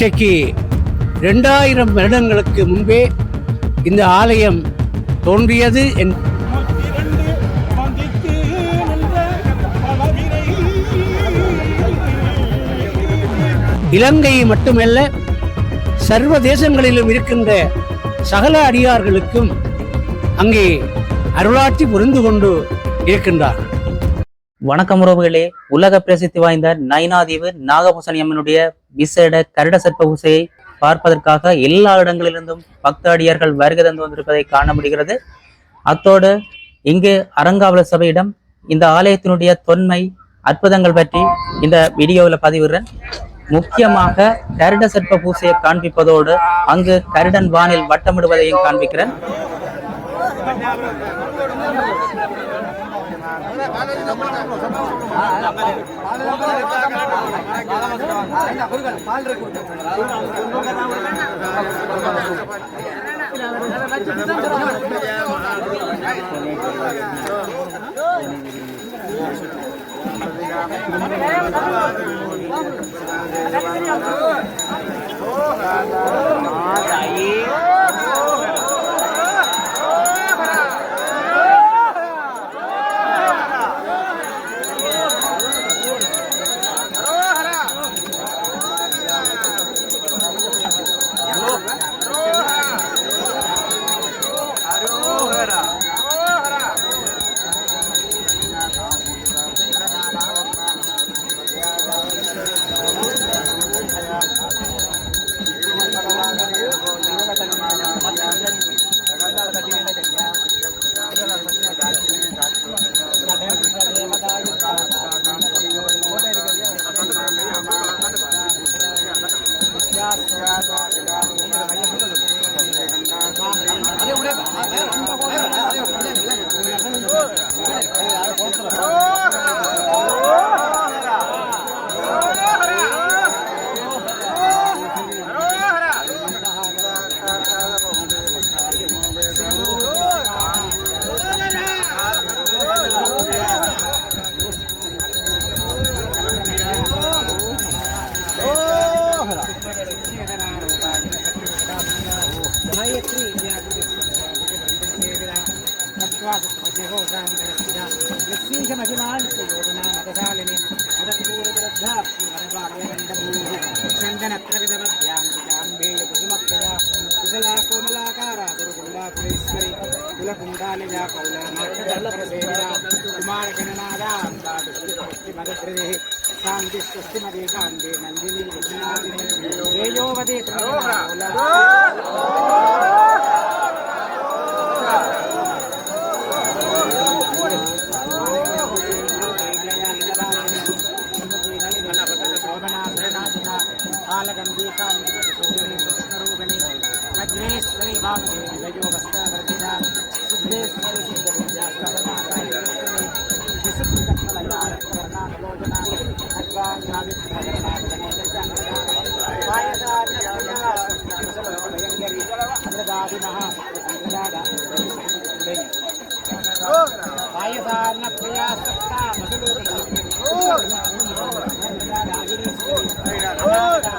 இன்றைக்கு ரெண்டாயிரம் வருடங்களுக்கு முன்பே இந்த ஆலயம் தோன்றியது என் இலங்கை மட்டுமல்ல சர்வ தேசங்களிலும் இருக்கின்ற சகல அடியார்களுக்கும் அங்கே அருளாட்சி புரிந்து கொண்டு இருக்கின்றார். வணக்கம் உறவுகளே. உலக பிரசித்தி வாய்ந்த நயனாதீவு நாகபூசணி அம்மனுடைய விசேட கருட சர்ப்ப பூசையை பார்ப்பதற்காக எல்லா இடங்களிலிருந்தும் பக்தாடியார்கள் வருகை தந்து வந்திருப்பதை காண முடிகிறது. அத்தோடு இங்கு அரங்காவல சபையிடம் இந்த ஆலயத்தினுடைய தொன்மை அற்புதங்கள் பற்றி இந்த வீடியோவில் பதிவிடுறேன். முக்கியமாக கருட சர்ப்ப பூசையை காண்பிப்பதோடு அங்கு கருடன் வானில் வட்டமிடுவதையும் காண்பிக்கிறேன். Oh, 系啊，系啊，系啊。విశ్వాసోదాంతరస్యాశీషమభిమానిస్తయోజనామతశాలిని చందనత్రవిధమధ్యాంబేయమప్రజా కుశలా కోమలాకారా గురుకులాకులేశ్వరి కులకుండాలిజా కౌలామాక్షరసేవిరా కుమారగణనాదాంతామదృది శాంతి స్వస్తిమదే కాందే నందిని విష్ణాది ేయోవదే कालगंभीतामृतशोभिणी वज्रेश्वरी वाग्देवी गजोगस्त्रवर्धिता सिद्धेश्वरी सिद्धविद्यास्तवर्णालोचना भयङ्करी Terus.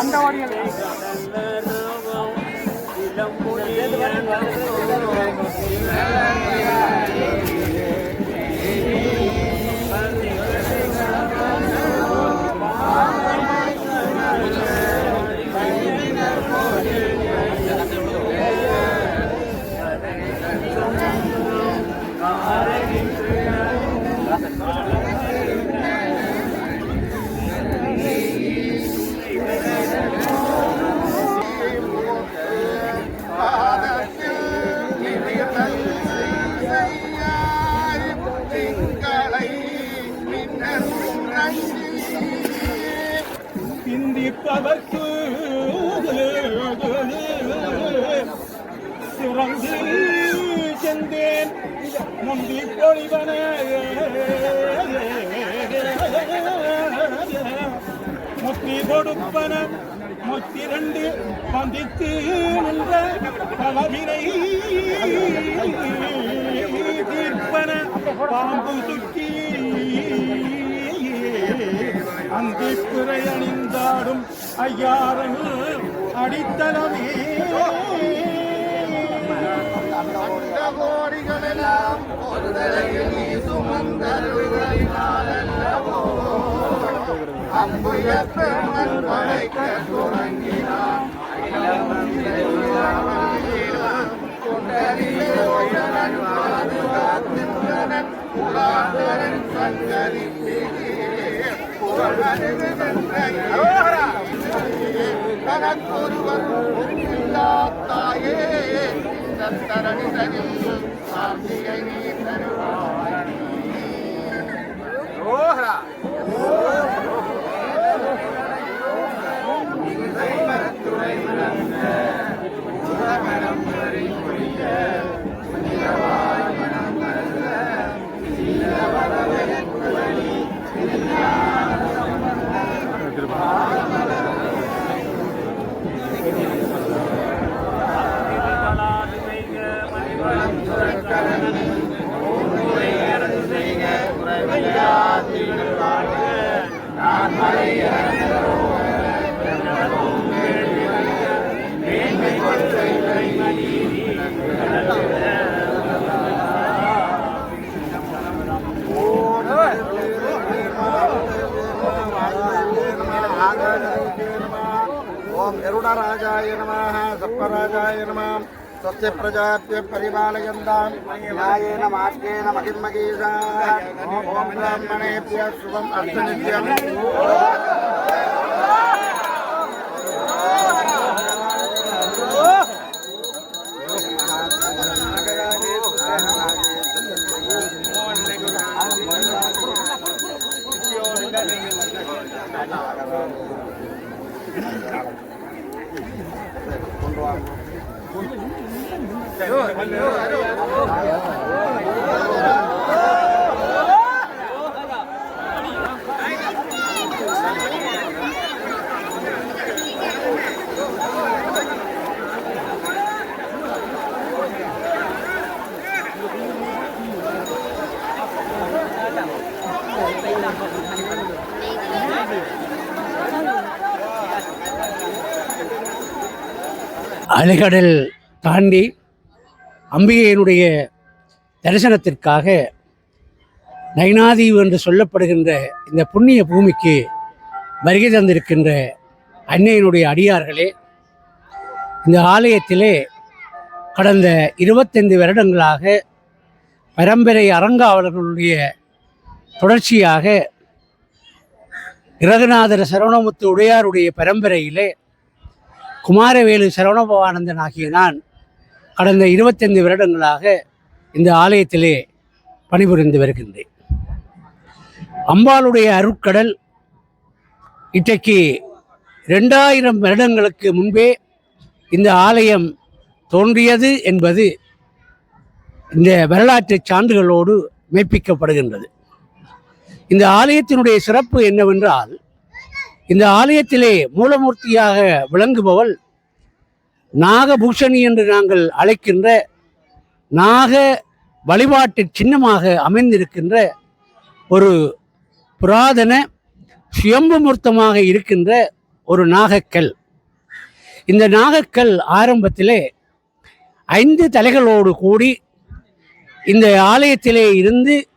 அந்த வாடியில் கொடுப்பன முத்திரண்டு வந்தித்து நின்ற பலவினை தீர்ப்பன பாம்பு சுற்றி அந்தி பிறை அணிந்தாடும் ஐயாரன் அடித்தளமே. தனக்கொருவர் தாயே தரணி தனி சாந்தியை நீ தரும் సర్పరాజాయ నమ. స్వస్తి ప్రజాభ్య పరిపాలయంతాం. న్యాయేన మార్గేణ మహిమగీషా ఓం బ్రాహ్మణేభ్య శుభం అర్థనిత్యం 我们的人民证明 அலைகடல் தாண்டி அம்பிகையினுடைய தரிசனத்திற்காக நைனாதீவு என்று சொல்லப்படுகின்ற இந்த புண்ணிய பூமிக்கு வருகை தந்திருக்கின்ற அன்னையினுடைய அடியார்களே இந்த ஆலயத்திலே கடந்த இருபத்தைந்து வருடங்களாக பரம்பரை அரங்காவலர்களுடைய தொடர்ச்சியாக இரகுநாதர் சரவணமுத்து உடையாருடைய பரம்பரையிலே குமாரவேலு சரவணபவானந்தன் ஆகிய நான் கடந்த இருபத்தைந்து வருடங்களாக இந்த ஆலயத்திலே பணிபுரிந்து வருகின்றேன். அம்பாளுடைய அருட்கடல் இன்றைக்கு ரெண்டாயிரம் வருடங்களுக்கு முன்பே இந்த ஆலயம் தோன்றியது என்பது இந்த வரலாற்று சான்றுகளோடு மெய்ப்பிக்கப்படுகின்றது. இந்த ஆலயத்தினுடைய சிறப்பு என்னவென்றால் இந்த ஆலயத்திலே மூலமூர்த்தியாக விளங்குபவள் நாகபூஷணி என்று நாங்கள் அழைக்கின்ற நாக வழிபாட்டு சின்னமாக அமைந்திருக்கின்ற ஒரு புராதன சுயம்பு மூர்த்தமாக இருக்கின்ற ஒரு நாகக்கல். இந்த நாகக்கல் ஆரம்பத்திலே ஐந்து தலைகளோடு கூடி இந்த ஆலயத்திலே இருந்து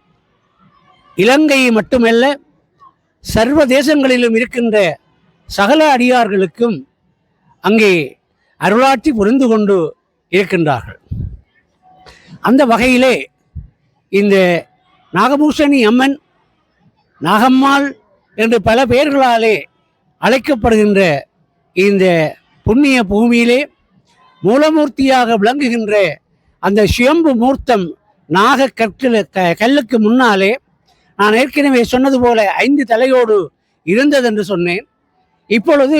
இலங்கை மட்டுமல்ல சர்வ தேசங்களிலும் இருக்கின்ற சகல அடியார்களுக்கும் அங்கே அருளாட்சி புரிந்து கொண்டு இருக்கின்றார்கள். அந்த வகையிலே இந்த நாகபூஷணி அம்மன் நாகம்மாள் என்று பல பெயர்களாலே அழைக்கப்படுகின்ற இந்த புண்ணிய பூமியிலே மூலமூர்த்தியாக விளங்குகின்ற அந்த சுயம்பு மூர்த்தம் நாக கற்கள் க கல்லுக்கு முன்னாலே நான் ஏற்கனவே சொன்னது போல ஐந்து தலையோடு இருந்தது என்று சொன்னேன். இப்பொழுது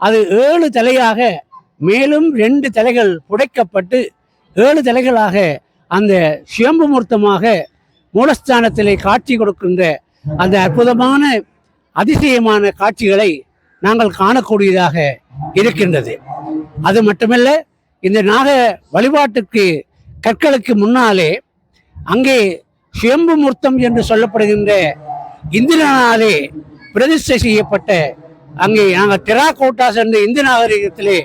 அது ஏழு தலையாக மேலும் ரெண்டு தலைகள் புடைக்கப்பட்டு ஏழு தலைகளாக அந்த சுயம்புமூர்த்தமாக மூலஸ்தானத்திலே காட்சி கொடுக்கின்ற அந்த அற்புதமான அதிசயமான காட்சிகளை நாங்கள் காணக்கூடியதாக இருக்கின்றது. அது மட்டுமல்ல இந்த நாக வழிபாட்டுக்கு கற்களுக்கு முன்னாலே அங்கே சுயம்பு மூர்த்தம் என்று சொல்லப்படுகின்ற இந்திரனாலே பிரதிஷ்டை செய்யப்பட்ட அங்கே நாங்கள் டெராகோட்டாஸ் என்ற இந்து நாகரிகத்திலே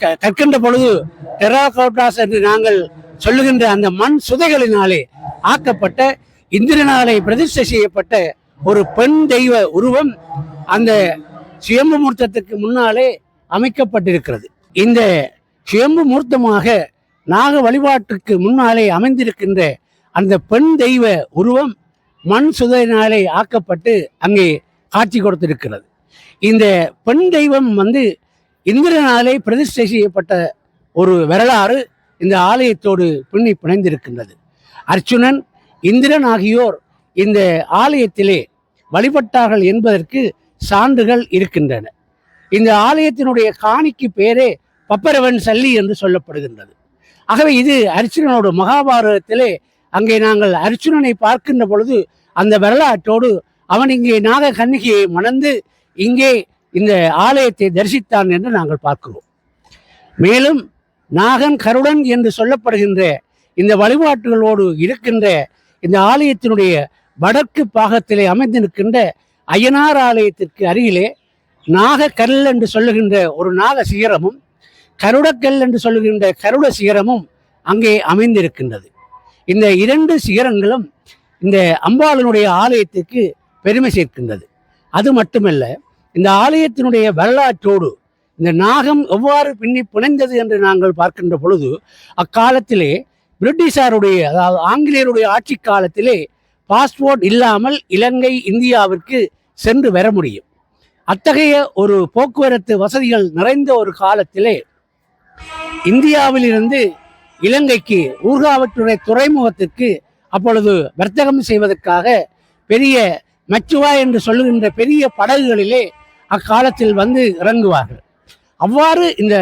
க- கற்கின்ற பொழுது டெராகோட்டாஸ் என்று நாங்கள் சொல்லுகின்ற அந்த மண் சுதைகளினாலே ஆக்கப்பட்ட இந்திரனாலே பிரதிஷ்டை செய்யப்பட்ட ஒரு பெண் தெய்வ உருவம் அந்த சுயம்பு மூர்த்தத்துக்கு முன்னாலே அமைக்கப்பட்டிருக்கிறது. இந்த சுயம்பு மூர்த்தமாக நாக வழிபாட்டுக்கு முன்னாலே அமைந்திருக்கின்ற அந்த பெண் தெய்வ உருவம் மண் சுதையினாலே ஆக்கப்பட்டு அங்கே காட்சி கொடுத்திருக்கிறது. இந்த பெண் தெய்வம் வந்து இந்திரனாலே பிரதிஷ்டை செய்யப்பட்ட ஒரு வரலாறு இந்த ஆலயத்தோடு பின்னி பிணைந்திருக்கின்றது. அர்ச்சுனன் இந்திரன் ஆகியோர் இந்த ஆலயத்திலே வழிபட்டார்கள் என்பதற்கு சான்றுகள் இருக்கின்றன. இந்த ஆலயத்தினுடைய காணிக்கு பேரே பப்பரவன் சல்லி என்று சொல்லப்படுகின்றது. ஆகவே இது அர்ச்சுனனோட மகாபாரதத்திலே அங்கே நாங்கள் அர்ச்சுனனை பார்க்கின்ற பொழுது அந்த வரலாற்றோடு அவன் இங்கே நாக கன்னிகையை மணந்து இங்கே இந்த ஆலயத்தை தரிசித்தான் என்று நாங்கள் பார்க்கிறோம். மேலும் நாகன் கருடன் என்று சொல்லப்படுகின்ற இந்த வழிபாட்டுகளோடு இருக்கின்ற இந்த ஆலயத்தினுடைய வடக்கு பாகத்திலே அமைந்திருக்கின்ற அய்யனார் ஆலயத்திற்கு அருகிலே நாகக்கல் என்று சொல்லுகின்ற ஒரு நாக சிகரமும் கருடக்கல் என்று சொல்லுகின்ற கருட சிகரமும் அங்கே அமைந்திருக்கின்றது. இந்த இரண்டு சிகரங்களும் இந்த அம்பாளனுடைய ஆலயத்துக்கு பெருமை சேர்க்கின்றது. அது மட்டுமல்ல இந்த ஆலயத்தினுடைய வரலாற்றோடு இந்த நாகம் எவ்வாறு பின்னி புனைந்தது என்று நாங்கள் பார்க்கின்ற பொழுது அக்காலத்திலே பிரிட்டிஷாருடைய அதாவது ஆங்கிலேயருடைய ஆட்சி காலத்திலே பாஸ்போர்ட் இல்லாமல் இலங்கை இந்தியாவிற்கு சென்று வர முடியும். அத்தகைய ஒரு போக்குவரத்து வசதிகள் நிறைந்த ஒரு காலத்திலே இந்தியாவிலிருந்து இலங்கைக்கு ஊர்காவற்றுறை துறைமுகத்திற்கு அப்பொழுது வர்த்தகம் செய்வதற்காக பெரிய மச்சுவா என்று சொல்லுகின்ற பெரிய படகுகளிலே அக்காலத்தில் வந்து இறங்குவார்கள். அவ்வாறு இந்த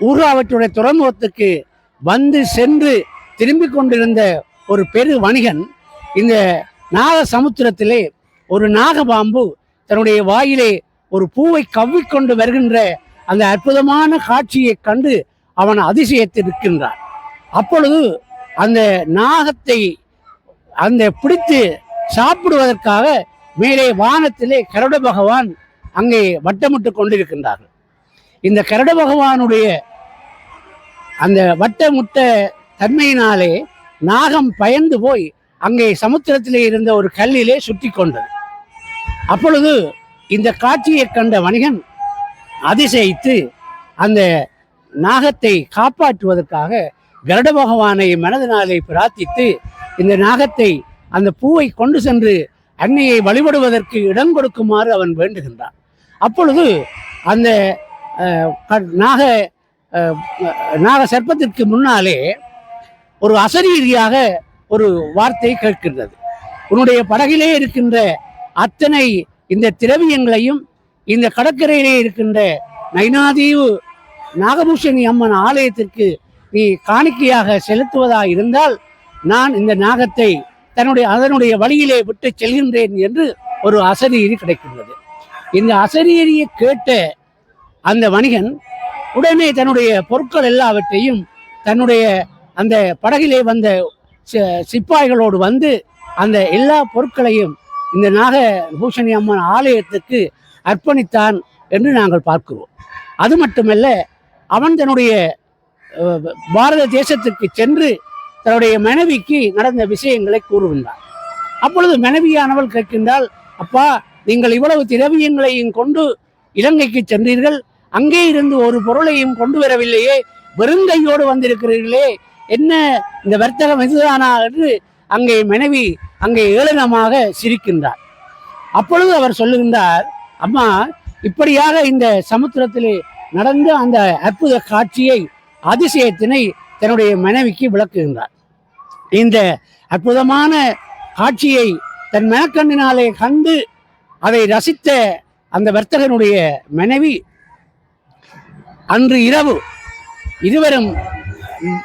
ஊர்காவற்றுறை துறைமுகத்துக்கு வந்து சென்று திரும்பி கொண்டிருந்த ஒரு பெரு வணிகன் இந்த நாக சமுத்திரத்திலே ஒரு நாகபாம்பு தன்னுடைய வாயிலே ஒரு பூவை கவ்விக்கொண்டு வருகின்ற அந்த அற்புதமான காட்சியை கண்டு அவன் அதிசயத்தில் இருக்கின்றான் அப்பொழுது அந்த நாகத்தை அந்த பிடித்து சாப்பிடுவதற்காக மேலே வானத்திலே கருட பகவான் அங்கே வட்டமிட்டு கொண்டிருக்கின்றார்கள். இந்த கருட பகவானுடைய அந்த வட்டமுட்ட தன்மையினாலே நாகம் பயந்து போய் அங்கே சமுத்திரத்திலே இருந்த ஒரு கல்லிலே சுற்றி கொண்டது. அப்பொழுது இந்த காட்சியை கண்ட வணிகன் அதிசயித்து அந்த நாகத்தை காப்பாற்றுவதற்காக கருட பகவானை மனதினாலே பிரார்த்தித்து இந்த நாகத்தை அந்த பூவை கொண்டு சென்று அன்னையை வழிபடுவதற்கு இடம் கொடுக்குமாறு அவன் வேண்டுகின்றான். அப்பொழுது அந்த க- நாக நாக சர்ப்பத்திற்கு முன்னாலே ஒரு அசரீரியாக ஒரு வார்த்தை கேட்கின்றது. உன்னுடைய படகிலே இருக்கின்ற அத்தனை இந்த திரவியங்களையும் இந்த கடற்கரையிலே இருக்கின்ற நைனாதீவு நாகபூஷணி அம்மன் ஆலயத்திற்கு நீ காணிக்கையாக செலுத்துவதா இருந்தால் நான் இந்த நாகத்தை தன்னுடைய அதனுடைய வழியிலே விட்டு செல்கின்றேன் என்று ஒரு அசரீரி கிடைக்கின்றது. இந்த அசரீரியை கேட்ட அந்த வணிகன் உடனே தன்னுடைய பொருட்கள் எல்லாவற்றையும் தன்னுடைய அந்த படகிலே வந்த சி- சிப்பாய்களோடு வந்து அந்த எல்லா பொருட்களையும் இந்த நாக பூஷணி அம்மன் ஆலயத்துக்கு அர்ப்பணித்தான் என்று நாங்கள் பார்க்கிறோம். அது மட்டுமல்ல அவன் தன்னுடைய பாரத தேசத்துக்கு சென்று தன்னுடைய மனைவிக்கு நடந்த விஷயங்களை கூறுகின்றார் அப்பொழுது மனைவியானவள் கேட்கின்றாள் அப்பா நீங்கள் இவ்வளவு திரவியங்களையும் கொண்டு இலங்கைக்கு சென்றீர்கள். அங்கே இருந்து ஒரு பொருளையும் கொண்டு வரவில்லையே. வெறுங்கையோடு வந்திருக்கிறீர்களே. என்ன இந்த வர்த்தகம் இதுதானா? என்று அங்கே மனைவி அங்கே ஏளனமாக சிரிக்கின்றார் அப்பொழுது அவர் சொல்லுகின்றார் அம்மா இப்படியாக இந்த சமுத்திரத்திலே நடந்த அந்த அற்புத காட்சியை அதிசயத்தினை தன்னுடைய மனைவிக்கு விளக்குகின்றார். இந்த அற்புதமான காட்சியை தன் மனக்கண்ணினாலே கண்டு அதை ரசித்த அந்த வர்த்தகனுடைய மனைவி அன்று இரவு இருவரும்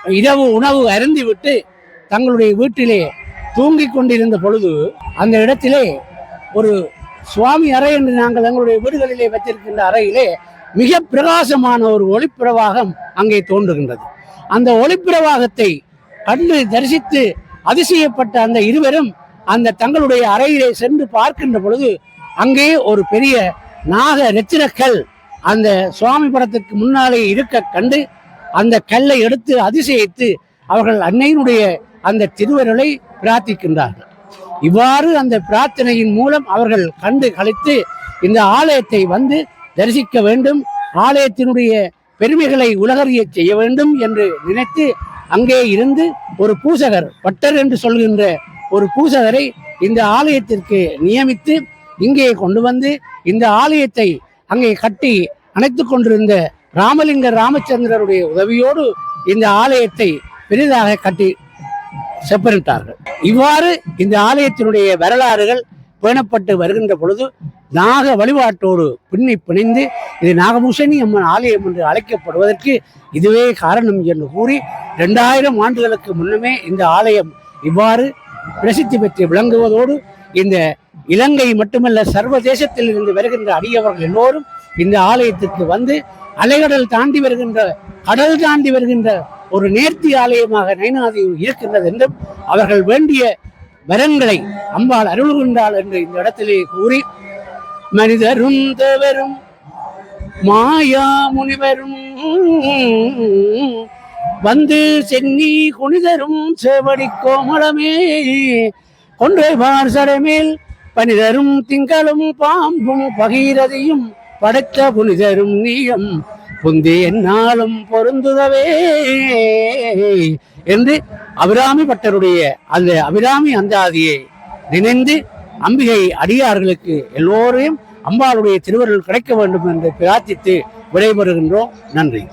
இரவு உணவு அருந்திவிட்டு தங்களுடைய வீட்டிலே தூங்கிக் கொண்டிருந்த பொழுது அந்த இடத்திலே ஒரு சுவாமி அறை என்று நாங்கள் எங்களுடைய வீடுகளிலே வைத்திருக்கின்ற அறையிலே மிக பிரகாசமான ஒரு ஒளிப்பிரவாகம் அங்கே தோன்றுகின்றது. அந்த ஒளிப்பிரவாகத்தை கண்டு தரிசித்து அதிசயப்பட்ட அந்த இருவரும் அந்த தங்களுடைய அறையிலே சென்று பார்க்கின்ற பொழுது அங்கே ஒரு பெரிய நாக நெத்திரக்கல் அந்த சுவாமி படத்துக்கு முன்னாலே இருக்க கண்டு அந்த கல்லை எடுத்து அதிசயித்து அவர்கள் அன்னையினுடைய அந்த திருவருளை பிரார்த்திக்கின்றார்கள். இவ்வாறு அந்த பிரார்த்தனையின் மூலம் அவர்கள் கண்டு கழித்து இந்த ஆலயத்தை வந்து தரிசிக்க வேண்டும். ஆலயத்தினுடைய பெருமைகளை உலகறிய செய்ய வேண்டும் என்று நினைத்து அங்கே இருந்து ஒரு பூசகர் பட்டர் என்று சொல்கின்ற ஒரு பூசகரை இந்த ஆலயத்திற்கு நியமித்து இங்கே கொண்டு வந்து இந்த ஆலயத்தை அங்கே கட்டி அணைத்து கொண்டிருந்த ராமலிங்க ராமச்சந்திரருடைய உதவியோடு இந்த ஆலயத்தை பெரிதாக கட்டி செப்பனிட்டார்கள். இவ்வாறு இந்த ஆலயத்தினுடைய வரலாறுகள் பேணப்பட்டு வருகின்ற பொழுது நாக வழிபாட்டோடு பின்னி பிணைந்து இது நாகபூஷணி அம்மன் ஆலயம் என்று அழைக்கப்படுவதற்கு இதுவே காரணம் என்று கூறி ரெண்டாயிரம் ஆண்டுகளுக்கு முன்னமே இந்த ஆலயம் இவ்வாறு பிரசித்தி பெற்று விளங்குவதோடு இந்த இலங்கை மட்டுமல்ல சர்வதேசத்தில் இருந்து வருகின்ற அடியவர்கள் எல்லோரும் இந்த ஆலயத்துக்கு வந்து அலைகடல் தாண்டி வருகின்ற கடல் தாண்டி வருகின்ற ஒரு நேர்த்தி ஆலயமாக நயனாதி இருக்கின்றது என்றும் அவர்கள் வேண்டிய வரங்களை அம்பாள் அருள்கின்றாள் என்று இந்த இடத்திலே கூறி மனிதரும் தேவரும் மாயா முனிவரும். வந்து சென்னி குனிதரும் செவடி கோமளமே. கொன்றை வார்சடமேல் பனிதரும் திங்களும் பாம்பும் பகீரதியும் படைத்த புனிதரும் நீயம். புந்தி என்னாலும் பொருந்துதவே என்று அபிராமி பட்டருடைய அந்த அபிராமி அந்தாதியை நினைந்து அம்பிகை அடியார்களுக்கு எல்லோரையும் அம்பாளுடைய திருவருள் கிடைக்க வேண்டும் என்று பிரார்த்தித்து விடைபெறுகின்றோம். நன்றி.